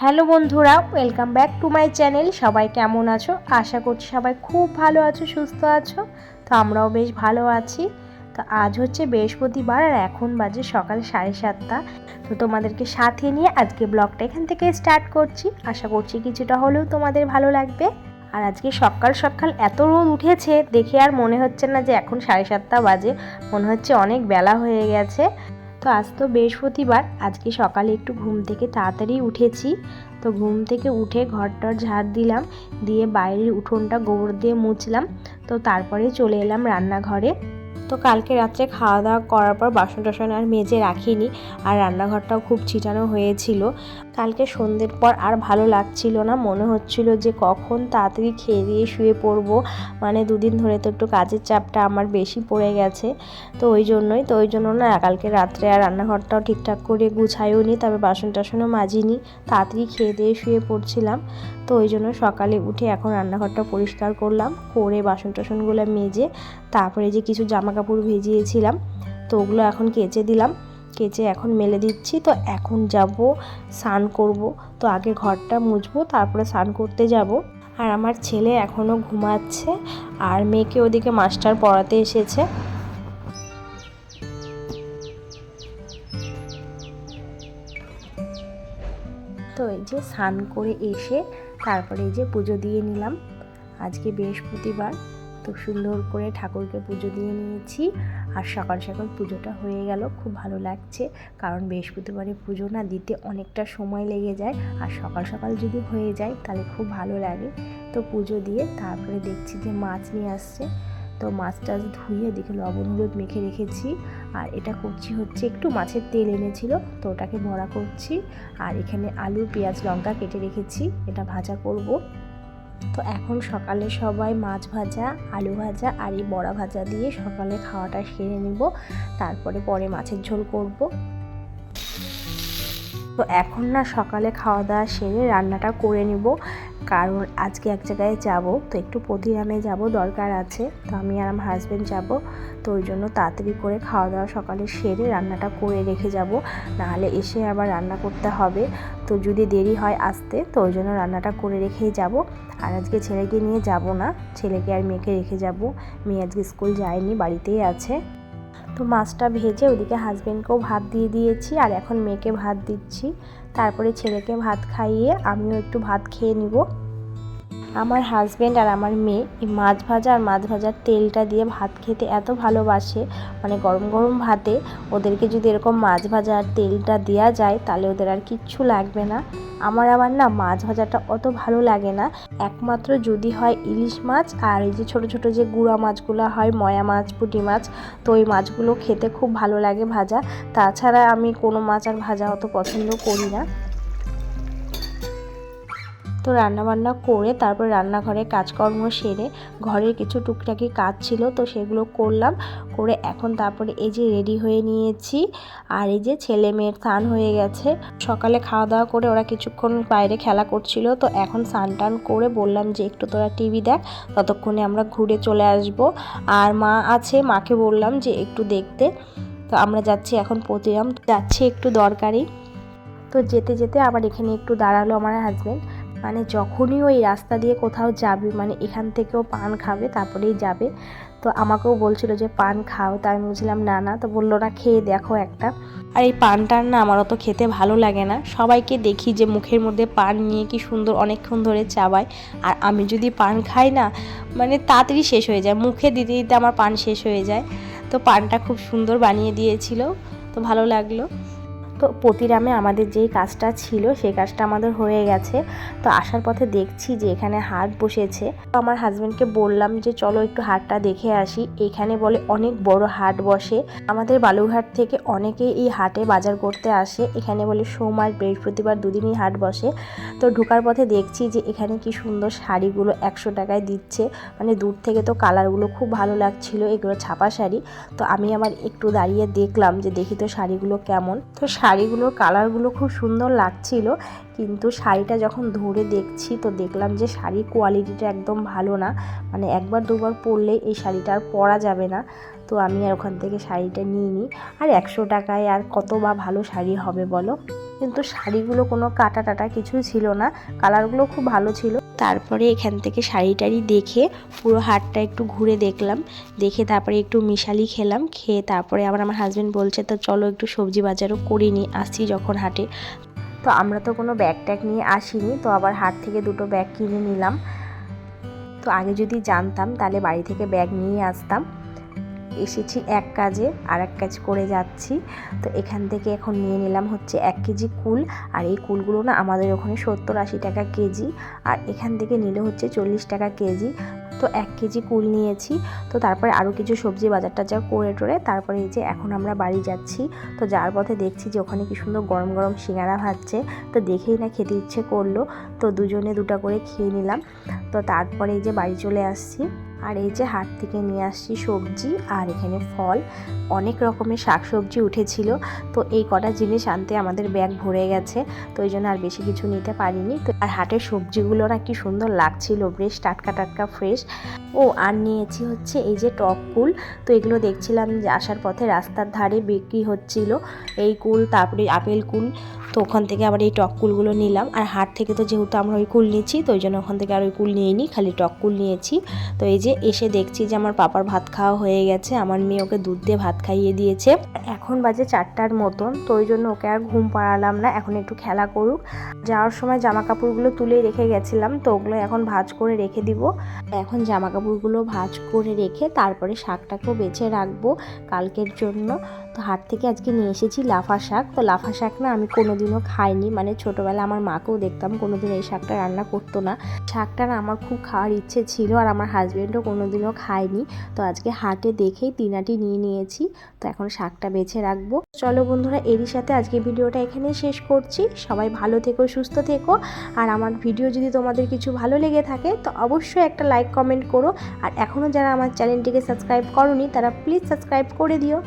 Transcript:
Hello বন্ধুরা welcome back to my channel সবাই কেমন আছো? আশা করছি সবাই খুব ভালো আছো, সুস্থ আছো। তো আমরাও বেশ ভালো আছি। তো আজ হচ্ছে বৃহস্পতিবার আর এখন বাজে সকাল সাড়ে সাতটা। তো তোমাদেরকে সাথে নিয়ে আজকে ব্লগটা এখান থেকে স্টার্ট করছি। আশা করছি কিছুটা হলেও তোমাদের ভালো লাগবে। আর আজকে সকাল সকাল এত রোদ উঠেছে, দেখে আর মনে হচ্ছে না যে এখন সাড়ে সাতটা বাজে। মনে হচ্ছে অনেক বেলা হয়ে গেছে। তো আজ তো বৃহস্পতিবার, আজকে সকালে একটু ঘুম থেকে তাড়াতাড়ি উঠেছি। তো ঘুম থেকে উঠে ঘরটার ঝাড় দিলাম, দিয়ে বাইরের উঠোনটা গোবর দিয়ে মুছলাম। তো তারপরে চলে এলাম রান্নাঘরে। তো কালকে রাত্রে খাওয়া দাওয়া করার পর বাসন টাসন আর মেজে রাখিনি আর রান্নাঘরটাও খুব ছিটানো হয়েছিল। কালকে সন্ধ্যের পর আর ভালো লাগছিল না, মনে হচ্ছিল যে কখন তাড়াতাড়ি খেয়ে দিয়ে শুয়ে পড়ব। মানে দুদিন ধরে তো একটু কাজের চাপটা আমার বেশি পড়ে গেছে। তো ওই জন্যই, তো ওই জন্য না কালকে রাত্রে আর রান্নাঘরটাও ঠিকঠাক করে গুছাইও নি তবে বাসন টাসনও মাজিনি। তাড়াতাড়ি খেয়ে দিয়ে শুয়ে পড়ছিলাম। তো ওই জন্য সকালে উঠে এখন রান্নাঘরটা পরিষ্কার করলাম, করে বাসন টাসনগুলো মেজে তারপরে যে কিছু জামা কাপড় ভিজিয়েছিলাম, তো ওগুলো এখন কেচে দিলাম। কেচে এখন মেলে দিচ্ছি, তো এখন যাব, স্নান করব। তো আগে ঘরটা মুছবো, তারপরে স্নান করতে যাব। আর আমার ছেলে এখনও ঘুমাচ্ছে, আর মেয়েকে ওদিকে মাস্টার পড়াতে এসেছে। তো এই যে স্নান করে এসে তারপরে এই যে পুজো দিয়ে নিলাম। আজকে বৃহস্পতিবার, তো সুন্দর করে ঠাকুরকে পুজো দিয়ে নিয়েছি। আর সকাল সকাল পুজোটা হয়ে গেল, খুব ভালো লাগছে। কারণ বৃহস্পতিবারে পুজো না দিতে অনেকটা সময় লেগে যায়। আর সকাল সকাল যদি হয়ে যায়, তাহলে খুব ভালো লাগে। তো পুজো দিয়ে তারপরে দেখছি যে মাছ নিয়ে আসছে। তো মাছ টাছ ধুয়ে দেখে লবণ হলুদ মেখে রেখেছি। আর এটা করছি হচ্ছে একটু মাছের তেল এনেছিল, তো ওটাকে বড়া করছি। আর এখানে আলু, পেঁয়াজ, লঙ্কা কেটে রেখেছি, এটা ভাজা করব। তো এখন সকালে সবাই মাছ ভাজা, আলু ভাজা আর এই বড়া ভাজা দিয়ে সকালে খাওয়াটা সেরে নিব। তারপরে পরে মাছের ঝোল করব। তো এখন না সকালে খাওয়া দাওয়া সেরে রান্নাটা করে নিব। কারণ আজকে এক জায়গায় যাব, তো একটু প্রতিরামে যাব দরকার আছে, তো আমি আর আমার হাজব্যান্ড যাব, তো ওই জন্য তাড়াতাড়ি করে খাওয়া দাওয়া সকালে সেরে রান্নাটা করে রেখে যাব, নাহলে এসে আবার রান্না করতে হবে, তো যদি দেরি হয় আসতে, তো ওই জন্য রান্নাটা করে রেখেই যাব, আর আজকে ছেলেকে নিয়ে যাব না, ছেলেকে আর মেয়েকে রেখে যাব, মেয়ে আজকে স্কুল যায়নি, বাড়িতেই আছে, তো মাছটা ভেজে ওদিকে হাজব্যান্ডকেও ভাত দিয়ে দিয়েছি, আর এখন মেয়েকে ভাত দিচ্ছি তারপরে ছেলেকে ভাত খাইয়ে আমিও একটু ভাত খেয়ে নিব। আমার হাজব্যান্ড আর আমার মেয়ে এই মাছ ভাজা আর মাছ ভাজার তেলটা দিয়ে ভাত খেতে এত ভালোবাসে মানে গরম গরম ভাতে ওদেরকে যদি এরকম মাছ ভাজা আর তেলটা দেওয়া যায় তাহলে ওদের আর কিচ্ছু লাগবে না। আমার আবার না মাছ ভাজাটা অত ভালো লাগে না। একমাত্র যদি হয় ইলিশ মাছ আর এই যে ছোট ছোট যে গুঁড়া মাছগুলো হয়, ময়া মাছ, পুঁটি মাছ, তো ওই মাছগুলো খেতে খুব ভালো লাগে ভাজা। তাছাড়া আমি কোনো মাছ আর ভাজা অত পছন্দ করি না। তো রান্নাবান্না করে তারপর রান্নাঘরে কাজকর্ম সেরে ঘরের কিছু টুকটাকি কাজ ছিল, তো সেগুলো করলাম। করে এখন তারপরে এই যে রেডি হয়ে নিয়েছি। আর এই যে ছেলে মেয়ের স্নান হয়ে গেছে। সকালে খাওয়া দাওয়া করে ওরা কিছুক্ষণ বাইরে খেলা করছিল, তো এখন স্নান টান করে বললাম যে একটু তোরা টিভি দেখ, ততক্ষণে আমরা ঘুরে চলে আসব। আর মা আছে, মাকে বললাম যে একটু দেখতে। তো আমরা যাচ্ছি এখন প্রতিরাম, যাচ্ছি একটু দরকারি। তো যেতে যেতে আবার এখানে একটু দাঁড়াল আমার হাজব্যান্ড মানে যখনই ওই রাস্তা দিয়ে কোথাও যাবে মানে এখান থেকেও পান খাবে, তারপরেই যাবে। তো আমাকেও বলছিল যে, পান খাও। তা আমি বলছিলাম না না। তো বলল, না, খেয়ে দেখো একটা। আর এই পানটার না আমার অত খেতে ভালো লাগে না। সবাইকে দেখি যে, মুখের মধ্যে পান নিয়ে কি সুন্দর অনেকক্ষণ ধরে চাবায়। আর আমি যদি পান খাই না মানে তাড়াতাড়ি শেষ হয়ে যায়। মুখে দিতে দিতে আমার পান শেষ হয়ে যায়। তো পানটা খুব সুন্দর বানিয়ে দিয়েছিল। তো ভালো লাগল। তো প্রতিরামে আমাদের যেই কাজটা ছিল, সেই কাজটা আমাদের হয়ে গেছে। তো আসার পথে দেখছি যে এখানে হাট বসেছে। তো আমার হাজব্যান্ডকে বললাম যে, চলো একটু হাটটা দেখে আসি। এখানে বলে, অনেক বড় হাট বসে। আমাদের বালুঘাট থেকে অনেকেই এই হাটে বাজার করতে আসে। এখানে বলে সোমবার বৃহস্পতিবার দুদিনই হাট বসে। তো ঢোকার পথে দেখছি যে, এখানে কি সুন্দর শাড়িগুলো একশো টাকায় দিচ্ছে। মানে দূর থেকে তো কালারগুলো খুব ভালো লাগছিল, এগুলো ছাপা শাড়ি। তো আমি আবার একটু দাঁড়িয়ে দেখলাম যে, দেখি তো শাড়িগুলো কেমন। তো শাড়িগুলোর কালারগুলো খুব সুন্দর লাগছিল, কিন্তু শাড়িটা যখন ধরে দেখছি তো দেখলাম যে শাড়ির কোয়ালিটিটা একদম ভালো না। মানে একবার দুবার পরলে এই শাড়িটা আর পরা যাবে না। তো আমি আর ওখান থেকে শাড়িটা নিয়ে নিই আর একশো টাকায় আর কত বা ভালো শাড়ি হবে বলো? কিন্তু শাড়িগুলো কোনো কাটা টাটা কিছুই ছিল না, কালারগুলো খুব ভালো ছিল। তারপরে এখান থেকে শাড়ি টাড়ি দেখে পুরো হাটটা একটু ঘুরে দেখলাম, দেখে তারপরে একটু মিশালি খেলাম, খেয়ে তারপরে আবার আমার হাজব্যান্ড বলছে, তো চলো একটু সবজি বাজারও করে নিই আসছি যখন হাটে। তো আমরা তো কোনো ব্যাগ ট্যাগ নিয়ে আসিনি, তো আবার হাট থেকে দুটো ব্যাগ কিনে নিলাম। তো আগে যদি জানতাম, তাহলে বাড়ি থেকে ব্যাগ নিয়ে আসতাম। এসেছি এক কাজে আর এক কাজ করে যাচ্ছি। তো এখান থেকে এখন নিয়ে নিলাম হচ্ছে এক কেজি কুল। আর এই কুলগুলো না আমাদের ওখানে সত্তর আশি টাকা কেজি। আর এখান থেকে নিলে হচ্ছে চল্লিশ টাকা কেজি। তো এক কেজি কুল নিয়েছি। তো তারপরে আরও কিছু সবজি বাজার টাজার করে টোরে তারপরে এই যে এখন আমরা বাড়ি যাচ্ছি। তো যার পথে দেখছি যে ওখানে কি সুন্দর গরম গরম সিঙ্গারা ভাজছে। তো দেখেই না খেতে ইচ্ছে করল। তো দুজনে দুটা করে খেয়ে নিলাম। তো তারপরে এই যে বাড়ি চলে আসছি। আর এই যে হাট থেকে নিয়ে আসছি সবজি আর এখানে ফল। অনেক রকমের শাকসবজি উঠেছিল। তো এই কটা জিনিস আনতে আমাদের ব্যাগ ভরে গেছে। তো এই জন্য আর বেশি কিছু নিতে পারিনি। তো আর হাটের সবজিগুলো না কি সুন্দর লাগছিল, বেশ টাটকা টাটকা ফ্রেশ ও, আর নিয়েছি হচ্ছে এই যে টক কুল। তো এগুলো দেখছিলাম যে আসার পথে রাস্তার ধারে বিক্রি হচ্ছিল। এই কুল, তারপরে আপেল কুল তো ওখান থেকে আবার এই টক কুলগুলো নিলাম। আর হাট থেকে তো যেহেতু আমরা ওই কুল নিচ্ছি, তো ওই জন্য ওখান থেকে আর ওই কুল নিয়ে নিই খালি টক কুল নিয়েছি। তো এই যে এসে দেখছি যে আমার পাপার ভাত খাওয়া হয়ে গেছে, আমার মেয়ে ওকে দুধ দিয়ে ভাত খাইয়ে দিয়েছে। এখন বাজে চারটার মতন, তো ওই জন্য ওকে আর ঘুম পাড়ালাম না, এখন একটু খেলা করুক। যাওয়ার সময় জামা কাপড়গুলো তুলে রেখে গেছিলাম, তো ওগুলো এখন ভাজ করে রেখে দিব। এখন জামা কাপড়গুলো ভাজ করে রেখে তারপরে শাকটাকেও বেছে রাখব কালকের জন্য। তো হাট থেকে আজকে নিয়ে এসেছি লাফা শাক। তো লাফা শাক না আমি কোনোদিনও খাইনি। মানে ছোটোবেলা আমার মাকেও দেখতাম কোনোদিন এই শাকটা রান্না করতো না। শাকটা আমার খুব খাওয়ার ইচ্ছে ছিল আর আমার হাজব্যান্ডও কোনোদিনও খায়নি। তো আজকে হাটে দেখেই তিনাটি নিয়ে নিয়েছি। তো এখন শাকটা বেছে রাখব। চলো বন্ধুরা, এরই সাথে আজকে ভিডিওটা এখানেই শেষ করছি। সবাই ভালো থেকো, সুস্থ থেকো। আর আমার ভিডিও যদি তোমাদের কিছু ভালো লেগে থাকে, তো অবশ্যই একটা লাইক, কমেন্ট করো। আর এখনও যারা আমার চ্যানেলটিকে সাবস্ক্রাইব করনি, তারা প্লিজ সাবস্ক্রাইব করে দিও।